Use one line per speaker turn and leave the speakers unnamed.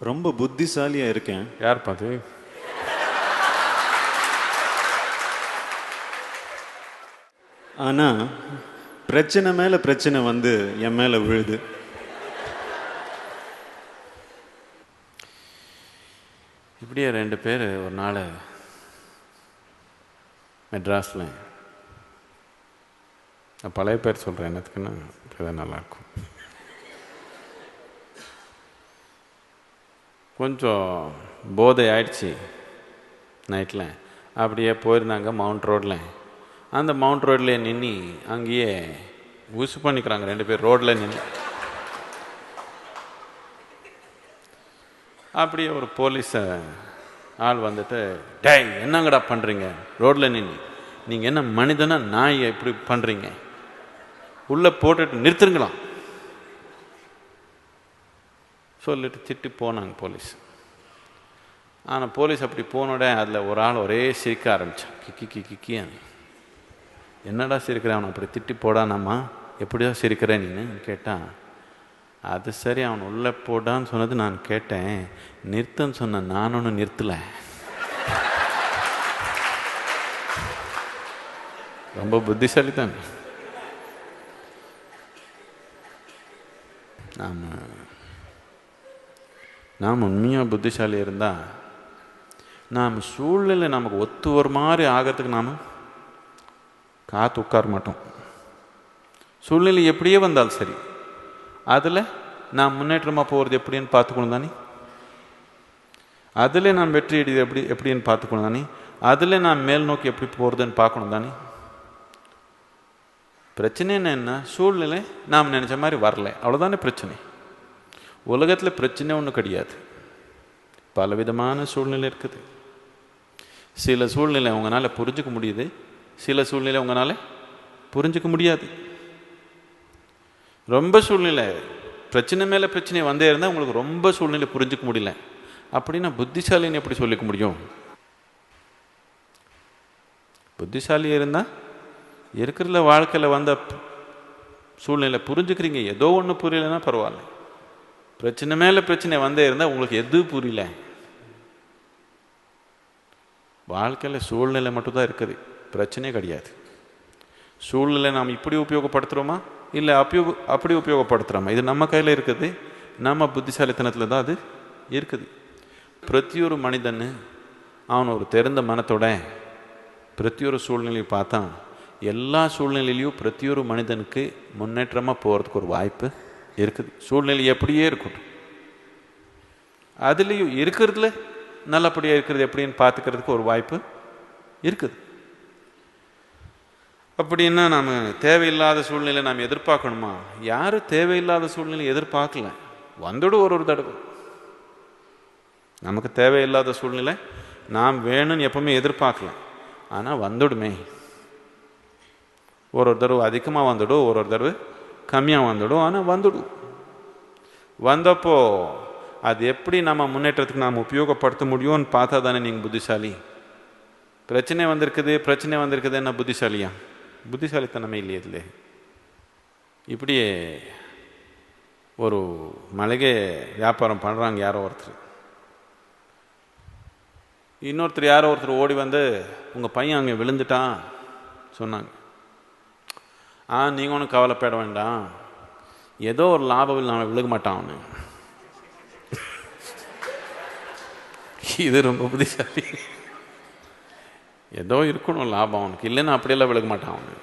ரொம்ப புத்திசாலியா இருக்கேன்.
யார் பார்த்து
ஆனா பிரச்சனை மேல பிரச்சனை வந்து என் மேல விழுது.
இப்படியே ரெண்டு பேர் ஒரு நாள் மெட்ராஸில். நான் பழைய பேர் சொல்கிறேன் என்னத்துக்குன்னா இப்போதான் நல்லாயிருக்கும் கொஞ்சம் போதை ஆயிடுச்சு நைட்டில். அப்படியே போயிருந்தாங்க மவுண்ட் ரோட்டில் அந்த மவுண்ட் ரோட்லேயே நின்று அங்கேயே உசு பண்ணிக்கிறாங்க ரெண்டு பேர் ரோட்டில் நின்று அப்படியே ஒரு போலீஸ ஆள் வந்துட்டு டேய் என்னங்கடா பண்ணுறீங்க ரோட்டில் நின்று நீங்கள் என்ன மனிதனா நாய் இப்படி பண்ணுறீங்க உள்ளே போட்டுட்டு நிறுத்துருங்களாம். சொல்லிட்டு திட்டி போனாங்க போலீஸ். ஆனால் போலீஸ் அப்படி போனோட அதில் ஒரு ஆள் ஒரே சிரிக்க ஆரம்பித்தான் கிக்கி கிக்கி கிக்கியான்னு என்னடா சிரிக்கிறேன் அவனை அப்படி திட்டி போடானாம்மா எப்படியோ சிரிக்கிறேன் நீன்னு கேட்டான். அது சரி அவன் உள்ளே போடான்னு சொன்னது நான் கேட்டேன். நிறுத்தன்னு சொன்ன நான் ஒன்றும் நிறுத்தலை. ரொம்ப புத்திசாலி தான் நாம் நாம் உண்மையாக புத்திசாலி இருந்தால் நாம் சூழ்நிலை நமக்கு ஒத்து ஒரு மாதிரி ஆகிறதுக்கு நாம் காத்து உட்கார மாட்டோம். சூழ்நிலை எப்படியே வந்தாலும் சரி அதில் நான் முன்னேற்றமாக போகிறது எப்படின்னு பார்த்துக்கணும் தானே? அதில் நான் வெற்றி அடைது எப்படி எப்படின்னு பார்த்துக்கணும் தானே? அதில் நான் மேல் நோக்கி எப்படி போகிறதுன்னு பார்க்கணும் தானே? பிரச்சனை என்ன சூழ்நிலை நாம் நினச்ச மாதிரி வரல. அவ்வளோதானே பிரச்சனை. உலகத்தில் பிரச்சனை ஒன்றும் கிடையாது. பலவிதமான சூழ்நிலை இருக்குது. சில சூழ்நிலை உங்களால் புரிஞ்சுக்க முடியுது. சில சூழ்நிலை உங்களால் புரிஞ்சுக்க முடியாது. ரொம்ப சூழ்நிலை பிரச்சனை மேலே பிரச்சனை வந்தே இருந்தால் உங்களுக்கு ரொம்ப சூழ்நிலை புரிஞ்சுக்க முடியல. அப்படின்னா புத்திசாலின்னு எப்படி சொல்லிக்க முடியும்? புத்திசாலி இருந்தால் இருக்கிறதுல வாழ்க்கையில் வந்த சூழ்நிலை புரிஞ்சுக்கிறீங்க. ஏதோ ஒன்று புரியலைன்னா பரவாயில்ல. பிரச்சனை மேலே பிரச்சனை வந்தே இருந்தால் உங்களுக்கு எது புரியல? வாழ்க்கையில் சூழ்நிலை மட்டும்தான் இருக்குது. பிரச்சனையே கிடையாது. சூழ்நிலை நாம் இப்படி உபயோகப்படுத்துகிறோமா இல்லை அப்போ அப்படி உபயோகப்படுத்துகிறோமா இது நம்ம கையில் இருக்குது. நம்ம புத்திசாலித்தனத்தில் தான் அது இருக்குது. பிரத்தியொரு மனிதன் அவன் ஒரு தெரிந்த மனத்தோட பிரத்தியொரு சூழ்நிலையை பார்த்தான் எல்லா சூழ்நிலையிலையும் பிரத்தியொரு மனிதனுக்கு முன்னேற்றமாக போகிறதுக்கு ஒரு வாய்ப்பு இருக்குது. சூழ்நிலை எப்படியே இருக்கட்டும். அதுலேயும் இருக்கிறதுல நல்லபடியாக இருக்கிறது எப்படின்னு பார்த்துக்கிறதுக்கு ஒரு வாய்ப்பு இருக்குது. அப்படின்னா நாம் தேவையில்லாத சூழ்நிலை நாம் எதிர்பார்க்கணுமா? யாரும் தேவையில்லாத சூழ்நிலை எதிர்பார்க்கல? வந்துடும் ஒரு ஒரு தடவை. நமக்கு தேவையில்லாத சூழ்நிலை நாம் வேணும்னு எப்பவுமே எதிர்பார்க்கல. ஆனால் வந்துடுமே. ஒரு ஒரு தடவை அதிகமாக வந்துடும் ஒரு ஒரு தடவை கம்மியாக வந்துடும் ஆனால் வந்துடும். வந்தப்போ அது எப்படி நம்ம முன்னேற்றத்துக்கு நாம் உபயோகப்படுத்த முடியும்னு பார்த்தா தானே நீங்கள் புத்திசாலி. பிரச்சனை வந்திருக்குது பிரச்சனை வந்திருக்குது என்ன புத்திசாலியா? புத்திசாலித்தனமே இல்லையே இதில். இப்படியே ஒரு மளிகை வியாபாரம் பண்ணுறாங்க யாரோ ஒருத்தர். இன்னொருத்தர் யாரோ ஒருத்தர் ஓடி வந்து உங்கள் பையன் அங்கே விழுந்துட்டான் சொன்னாங்க. ஆ நீங்கள் ஒன்றும் கவலைப்பட வேண்டாம். ஏதோ ஒரு லாபம் நான் விழுக மாட்டான் அவனு. இது ரொம்ப புத்திசாலி. ஏதோ இருக்கணும் லாபம் அவனுக்கு. இல்லைன்னா அப்படியெல்லாம் விழுக மாட்டான் அவனு.